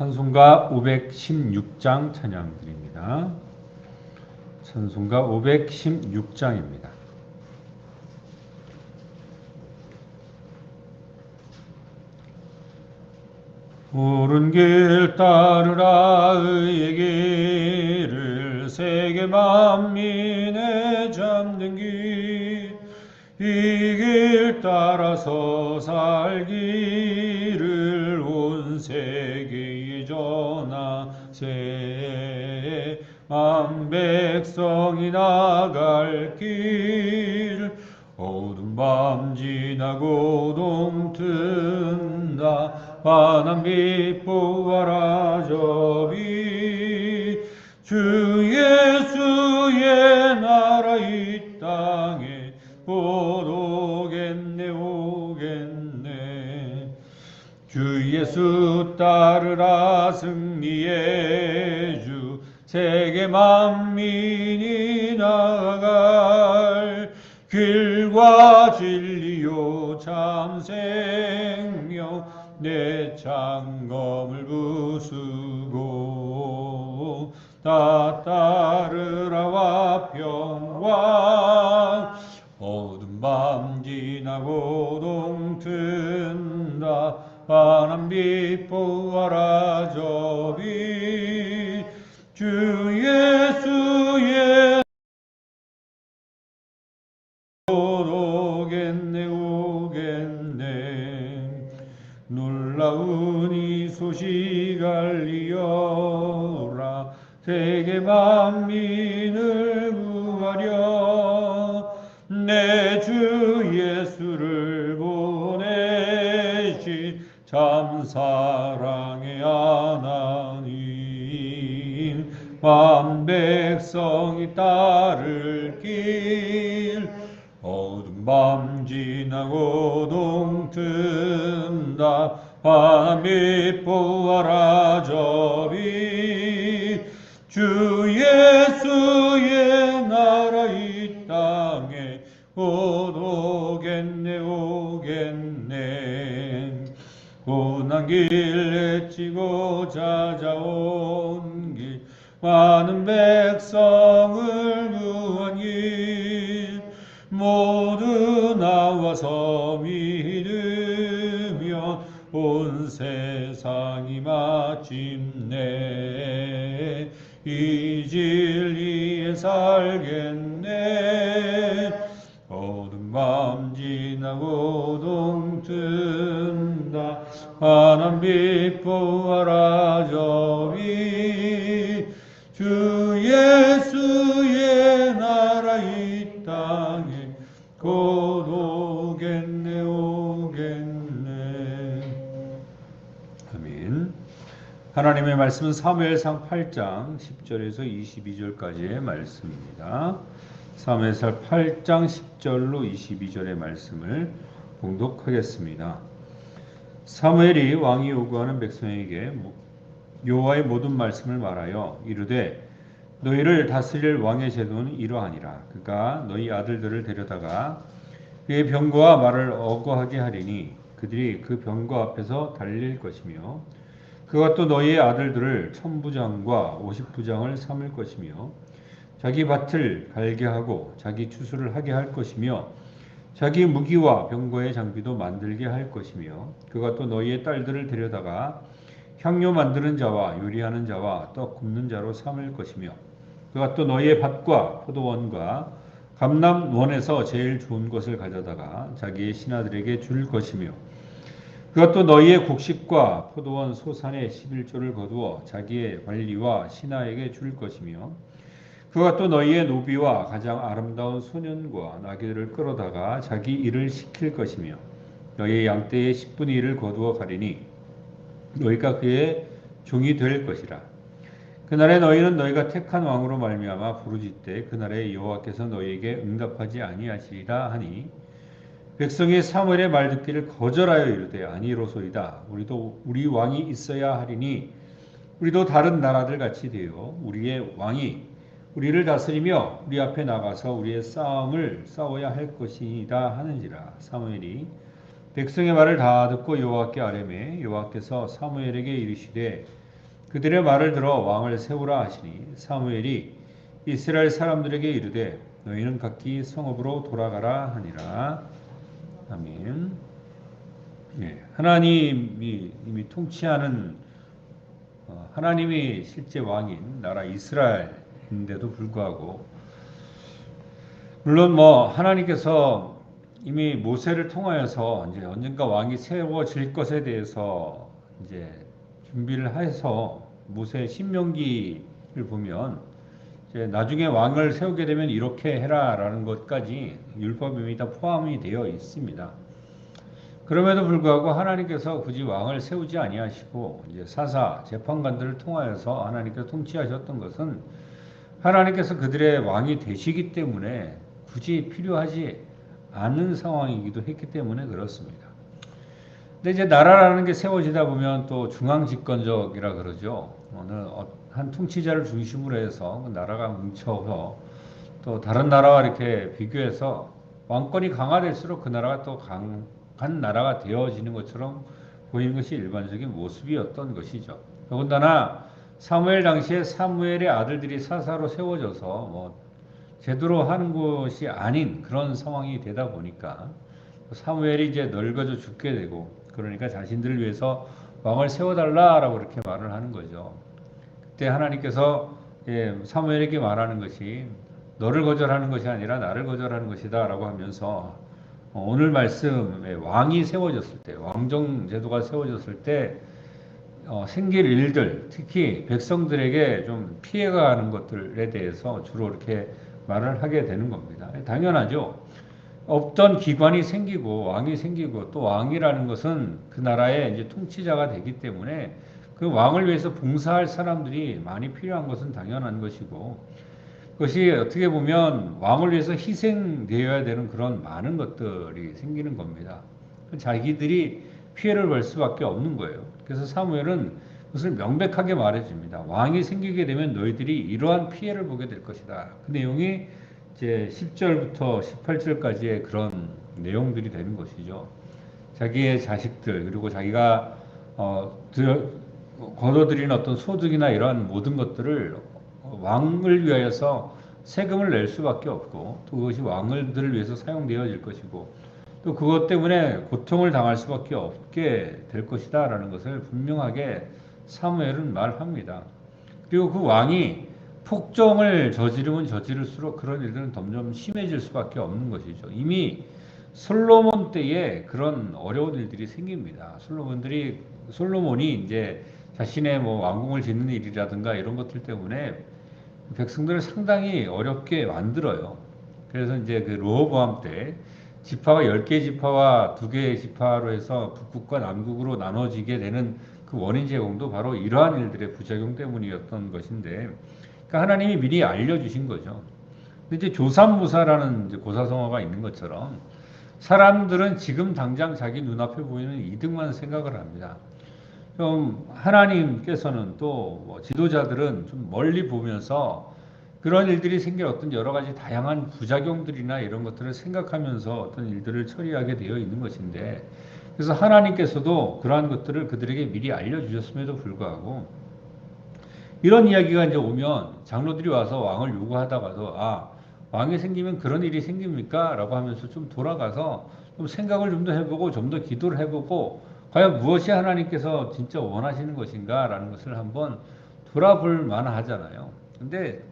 찬송가 516장 찬양 드립니다. 찬송가 516장입니다. 옳은 길 따르라 의의 길을 세계 만민에 잠든 길 이 길 따라서 살기 전하세 만 백성이 나갈 길 어두운 밤 지나고 동튼다. 환한 빛 부활하 저비 주 예수의 나라 이 땅에 곧 오겠 주 예수 따르라 승리의 주 세계 만민이 나갈 길과 진리요 참 생명 내 창검을 부수고 다 따르라와 평강 어둠 밤 지나고 동튼다 빛 부활하 저비. 주 예수의 오겠네 오겠네. 놀라운 이 소식 알리어라. 세계 만민 보내신 참 사랑의 하나님 만 백성이 따를 길 어둠 밤 지나고 동튼다. 밤이 부활하 저비 주 예수의 고난 길 애치고 찾아온 길 많은 백성을 구한 길 모두 나와서 믿으면 온 세상이 마침내 이 진리에 살겠네 하나님의 말씀은 사무엘상 8장 10절에서 22절까지의 말씀입니다. 사무엘상 8장 10절로 22절의 말씀을 봉독하겠습니다. 사무엘이 왕이 요구하는 백성에게 여호와의 모든 말씀을 말하여 이르되 너희를 다스릴 왕의 제도는 이러하니라. 그가 너희 아들들을 데려다가 그의 병거와 말을 어거하게 하리니 그들이 그 병거 앞에서 달릴 것이며 그가 또 너희의 아들들을 천부장과 오십부장을 삼을 것이며 자기 밭을 갈게 하고 자기 추수를 하게 할 것이며 자기 무기와 병거의 장비도 만들게 할 것이며 그가 또 너희의 딸들을 데려다가 향료 만드는 자와 요리하는 자와 떡 굽는 자로 삼을 것이며 그가 또 너희의 밭과 포도원과 감남원에서 제일 좋은 것을 가져다가 자기의 신하들에게 줄 것이며 그가 또 너희의 곡식과 포도원 소산의 11조를 거두어 자기의 관리와 신하에게 줄 것이며 그가 또 너희의 노비와 가장 아름다운 소년과 나귀들을 끌어다가 자기 일을 시킬 것이며 너희의 양떼의 10분의 1을 거두어 가리니 너희가 그의 종이 될 것이라. 그날에 너희는 너희가 택한 왕으로 말미암아 부르짖되 그날에 여호와께서 너희에게 응답하지 아니하시리라 하니 백성이 사무엘의 말 듣기를 거절하여 이르되 아니로소이다. 우리도 우리 왕이 있어야 하리니 우리도 다른 나라들 같이 되어 우리의 왕이 우리를 다스리며 우리 앞에 나가서 우리의 싸움을 싸워야 할 것이다 하는지라 사무엘이 백성의 말을 다 듣고 여호와께 아뢰매 여호와께서 사무엘에게 이르시되 그들의 말을 들어 왕을 세우라 하시니 사무엘이 이스라엘 사람들에게 이르되 너희는 각기 성읍으로 돌아가라 하니라. 아멘. 예, 하나님이 이미 통치하는 어, 하나님이 실제 왕인 나라 이스라엘 인데도 불구하고 물론 뭐 하나님께서 이미 모세를 통하여서 이제 언젠가 왕이 세워질 것에 대해서 이제 준비를 해서 모세 신명기를 보면 이제 나중에 왕을 세우게 되면 이렇게 해라라는 것까지 율법이 다 포함이 되어 있습니다. 그럼에도 불구하고 하나님께서 굳이 왕을 세우지 아니하시고 이제 사사 재판관들을 통하여서 하나님께서 통치하셨던 것은 하나님께서 그들의 왕이 되시기 때문에 굳이 필요하지 않은 상황이기도 했기 때문에 그렇습니다. 근데 이제 나라라는 게 세워지다 보면 또 중앙 집권적이라 그러죠. 어느 한 통치자를 중심으로 해서 그 나라가 뭉쳐서 또 다른 나라와 이렇게 비교해서 왕권이 강화될수록 그 나라가 또 강한 나라가 되어지는 것처럼 보이는 것이 일반적인 모습이었던 것이죠. 더군다나 사무엘 당시에 사무엘의 아들들이 사사로 세워져서 뭐 제대로 하는 것이 아닌 그런 상황이 되다 보니까 사무엘이 이제 늙어져 죽게 되고 그러니까 자신들을 위해서 왕을 세워달라라고 이렇게 말을 하는 거죠. 그때 하나님께서 예, 사무엘에게 말하는 것이 너를 거절하는 것이 아니라 나를 거절하는 것이다라고 하면서 어, 오늘 말씀에 왕이 세워졌을 때 왕정 제도가 세워졌을 때 어, 생길 일들 특히 백성들에게 좀 피해가 가는 것들에 대해서 주로 이렇게 말을 하게 되는 겁니다. 당연하죠. 없던 기관이 생기고 왕이 생기고 또 왕이라는 것은 그 나라의 이제 통치자가 되기 때문에 그 왕을 위해서 봉사할 사람들이 많이 필요한 것은 당연한 것이고 그것이 어떻게 보면 왕을 위해서 희생되어야 되는 그런 많은 것들이 생기는 겁니다. 자기들이 피해를 볼 수밖에 없는 거예요. 그래서 사무엘은 그것을 명백하게 말해줍니다. 왕이 생기게 되면 너희들이 이러한 피해를 보게 될 것이다. 그 내용이 이제 10절부터 18절까지의 그런 내용들이 되는 것이죠. 자기의 자식들 그리고 자기가 어, 거둬들인 어떤 소득이나 이러한 모든 것들을 왕을 위하여서 세금을 낼 수밖에 없고 또 그것이 왕을들을 위해서 사용되어질 것이고 또 그것 때문에 고통을 당할 수밖에 없게 될 것이다 라는 것을 분명하게 사무엘은 말합니다. 그리고 그 왕이 폭정을 저지르면 저지를수록 그런 일들은 점점 심해질 수밖에 없는 것이죠. 이미 솔로몬 때에 그런 어려운 일들이 생깁니다. 솔로몬들이 솔로몬이 이제 자신의 뭐 왕궁을 짓는 일이라든가 이런 것들 때문에 백성들을 상당히 어렵게 만들어요. 그래서 이제 그 로보암 때 지파가 10개 지파와 2개의 지파로 해서 북국과 남국으로 나눠지게 되는 그 원인 제공도 바로 이러한 일들의 부작용 때문이었던 것인데, 그러니까 하나님이 미리 알려주신 거죠. 근데 이제 조삼무사라는 이제 고사성어가 있는 것처럼 사람들은 지금 당장 자기 눈앞에 보이는 이득만 생각을 합니다. 좀 하나님께서는 또 뭐 지도자들은 좀 멀리 보면서 그런 일들이 생길 어떤 여러 가지 다양한 부작용들이나 이런 것들을 생각하면서 어떤 일들을 처리하게 되어 있는 것인데 그래서 하나님께서도 그러한 것들을 그들에게 미리 알려주셨음에도 불구하고 이런 이야기가 이제 오면 장로들이 와서 왕을 요구하다가도 아 왕이 생기면 그런 일이 생깁니까? 라고 하면서 좀 돌아가서 좀 생각을 좀 더 해보고 좀 더 기도를 해보고 과연 무엇이 하나님께서 진짜 원하시는 것인가? 라는 것을 한번 돌아볼 만하잖아요. 근데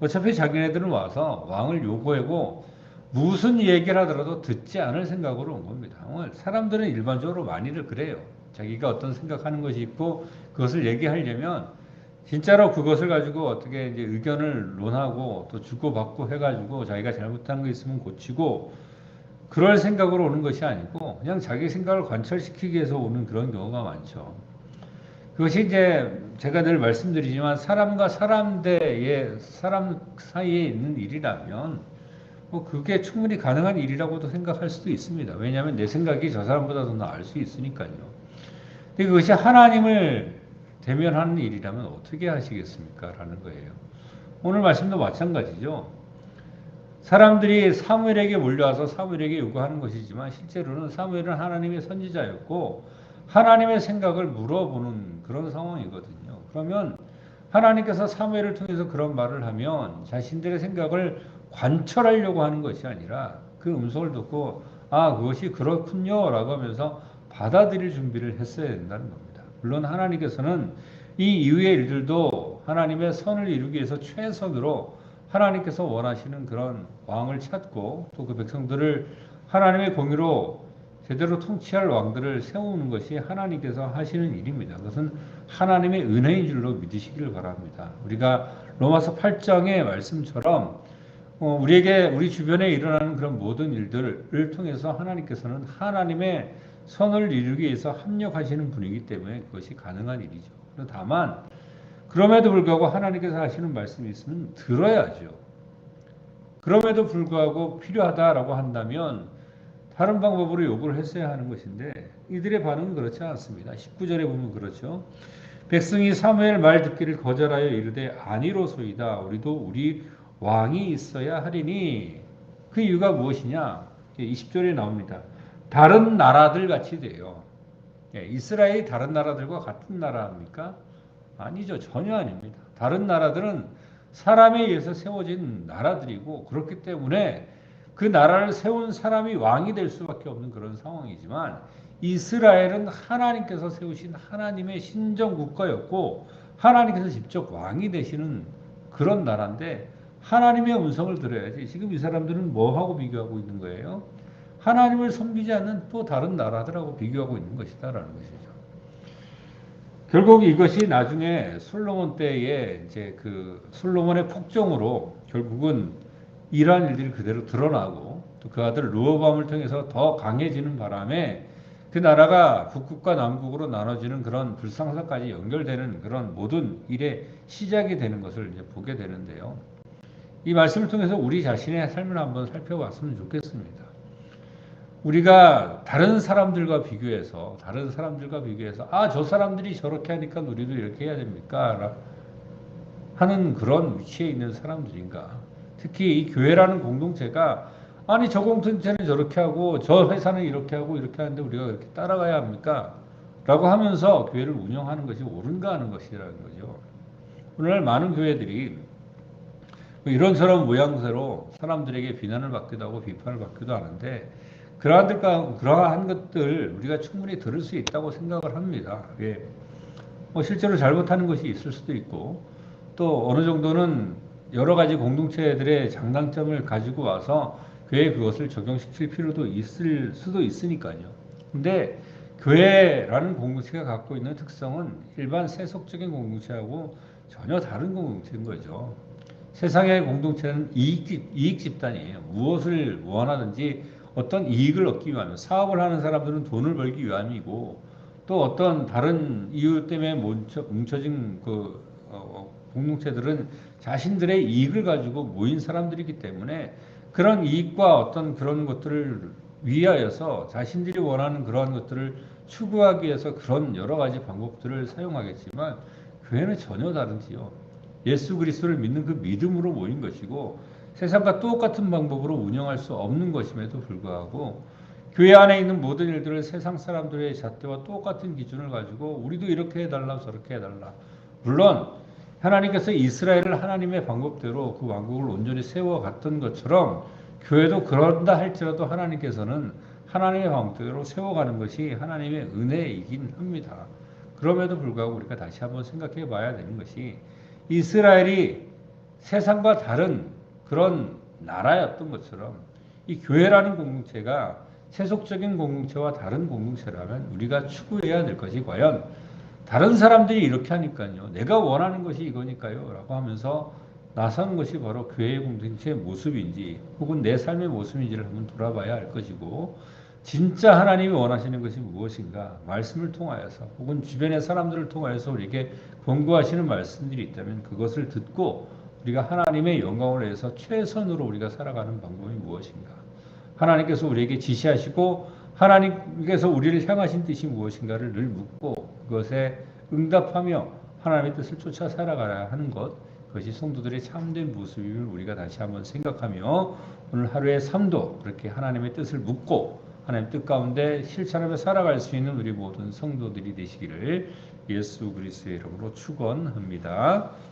어차피 자기네들은 와서 왕을 요구하고 무슨 얘기를 하더라도 듣지 않을 생각으로 온 겁니다. 사람들은 일반적으로 많이들 그래요. 자기가 어떤 생각하는 것이 있고 그것을 얘기하려면 진짜로 그것을 가지고 어떻게 이제 의견을 논하고 또 주고받고 해가지고 자기가 잘못한 거 있으면 고치고 그럴 생각으로 오는 것이 아니고 그냥 자기 생각을 관철시키기 위해서 오는 그런 경우가 많죠. 그것이 이제 제가 늘 말씀드리지만 사람과 사람 대의 사람 사이에 있는 일이라면 뭐 그게 충분히 가능한 일이라고도 생각할 수도 있습니다. 왜냐하면 내 생각이 저 사람보다 더 나을 수 있으니까요. 근데 그것이 하나님을 대면하는 일이라면 어떻게 하시겠습니까? 라는 거예요. 오늘 말씀도 마찬가지죠. 사람들이 사무엘에게 몰려와서 사무엘에게 요구하는 것이지만 실제로는 사무엘은 하나님의 선지자였고 하나님의 생각을 물어보는 그런 상황이거든요. 그러면 하나님께서 사무엘을 통해서 그런 말을 하면 자신들의 생각을 관철하려고 하는 것이 아니라 그 음성을 듣고 아 그것이 그렇군요라고 하면서 받아들일 준비를 했어야 된다는 겁니다. 물론 하나님께서는 이 이후의 일들도 하나님의 선을 이루기 위해서 최선으로 하나님께서 원하시는 그런 왕을 찾고 또 그 백성들을 하나님의 공의로 제대로 통치할 왕들을 세우는 것이 하나님께서 하시는 일입니다. 그것은 하나님의 은혜인 줄로 믿으시기를 바랍니다. 우리가 로마서 8장의 말씀처럼 어, 우리에게 우리 주변에 일어나는 그런 모든 일들을 통해서 하나님께서는 하나님의 선을 이루기 위해서 합력하시는 분이기 때문에 그것이 가능한 일이죠. 다만 그럼에도 불구하고 하나님께서 하시는 말씀이 있으면 들어야죠. 그럼에도 불구하고 필요하다라고 한다면 다른 방법으로 요구를 했어야 하는 것인데 이들의 반응은 그렇지 않습니다. 19절에 보면 그렇죠. 백성이 사무엘 말 듣기를 거절하여 이르되 아니로소이다. 우리도 우리 왕이 있어야 하리니 그 이유가 무엇이냐? 20절에 나옵니다. 다른 나라들 같이 돼요. 예, 이스라엘이 다른 나라들과 같은 나라입니까? 아니죠. 전혀 아닙니다. 다른 나라들은 사람에 의해서 세워진 나라들이고 그렇기 때문에 그 나라를 세운 사람이 왕이 될 수밖에 없는 그런 상황이지만 이스라엘은 하나님께서 세우신 하나님의 신정 국가였고 하나님께서 직접 왕이 되시는 그런 나라인데 하나님의 음성을 들어야지. 지금 이 사람들은 뭐하고 비교하고 있는 거예요? 하나님을 섬기지 않는 또 다른 나라들하고 비교하고 있는 것이다라는 것이죠. 결국 이것이 나중에 솔로몬 때에 이제 그 솔로몬의 폭정으로 결국은 이러한 일들이 그대로 드러나고 또 그 아들 르호밤을 통해서 더 강해지는 바람에 그 나라가 북극과 남극으로 나눠지는 그런 불상사까지 연결되는 그런 모든 일의 시작이 되는 것을 이제 보게 되는데요. 이 말씀을 통해서 우리 자신의 삶을 한번 살펴봤으면 좋겠습니다. 우리가 다른 사람들과 비교해서 다른 사람들과 비교해서 아 저 사람들이 저렇게 하니까 우리도 이렇게 해야 됩니까? 하는 그런 위치에 있는 사람들인가? 특히 이 교회라는 공동체가 아니 저 공동체는 저렇게 하고 저 회사는 이렇게 하고 이렇게 하는데 우리가 그렇게 따라가야 합니까? 라고 하면서 교회를 운영하는 것이 옳은가 하는 것이라는 거죠. 오늘날 많은 교회들이 뭐 이런저런 모양새로 사람들에게 비난을 받기도 하고 비판을 받기도 하는데 그러한 그러한 것들 우리가 충분히 들을 수 있다고 생각을 합니다. 예. 뭐 실제로 잘못하는 것이 있을 수도 있고 또 어느 정도는 여러 가지 공동체들의 장단점을 가지고 와서 교회에 그것을 적용시킬 필요도 있을 수도 있으니까요. 근데 교회라는 공동체가 갖고 있는 특성은 일반 세속적인 공동체하고 전혀 다른 공동체인 거죠. 세상의 공동체는 이익, 이익 집단이에요. 무엇을 원하든지 어떤 이익을 얻기 위함, 사업을 하는 사람들은 돈을 벌기 위함이고 또 어떤 다른 이유 때문에 뭉쳐, 뭉쳐진 그 어, 공동체들은 자신들의 이익을 가지고 모인 사람들이기 때문에 그런 이익과 어떤 그런 것들을 위하여서 자신들이 원하는 그러한 것들을 추구하기 위해서 그런 여러 가지 방법들을 사용하겠지만 교회는 전혀 다른지요. 예수 그리스도를 믿는 그 믿음으로 모인 것이고 세상과 똑같은 방법으로 운영할 수 없는 것임에도 불구하고 교회 안에 있는 모든 일들을 세상 사람들의 잣대와 똑같은 기준을 가지고 우리도 이렇게 해달라 저렇게 해달라 물론 하나님께서 이스라엘을 하나님의 방법대로 그 왕국을 온전히 세워갔던 것처럼 교회도 그런다 할지라도 하나님께서는 하나님의 방법대로 세워가는 것이 하나님의 은혜이긴 합니다. 그럼에도 불구하고 우리가 다시 한번 생각해 봐야 되는 것이 이스라엘이 세상과 다른 그런 나라였던 것처럼 이 교회라는 공동체가 세속적인 공동체와 다른 공동체라면 우리가 추구해야 될 것이 과연 다른 사람들이 이렇게 하니까요. 내가 원하는 것이 이거니까요. 라고 하면서 나서는 것이 바로 교회의 공동체의 모습인지 혹은 내 삶의 모습인지를 한번 돌아봐야 할 것이고 진짜 하나님이 원하시는 것이 무엇인가 말씀을 통하여서 혹은 주변의 사람들을 통하여서 우리에게 권고하시는 말씀들이 있다면 그것을 듣고 우리가 하나님의 영광을 위해서 최선으로 우리가 살아가는 방법이 무엇인가 하나님께서 우리에게 지시하시고 하나님께서 우리를 향하신 뜻이 무엇인가를 늘 묻고 그 것에 응답하며 하나님의 뜻을 쫓아 살아가야 하는 것 그것이 성도들의 참된 모습임을 우리가 다시 한번 생각하며 오늘 하루의 삶도 그렇게 하나님의 뜻을 묻고 하나님 뜻 가운데 실천하며 살아갈 수 있는 우리 모든 성도들이 되시기를 예수 그리스도의 이름으로 축원합니다.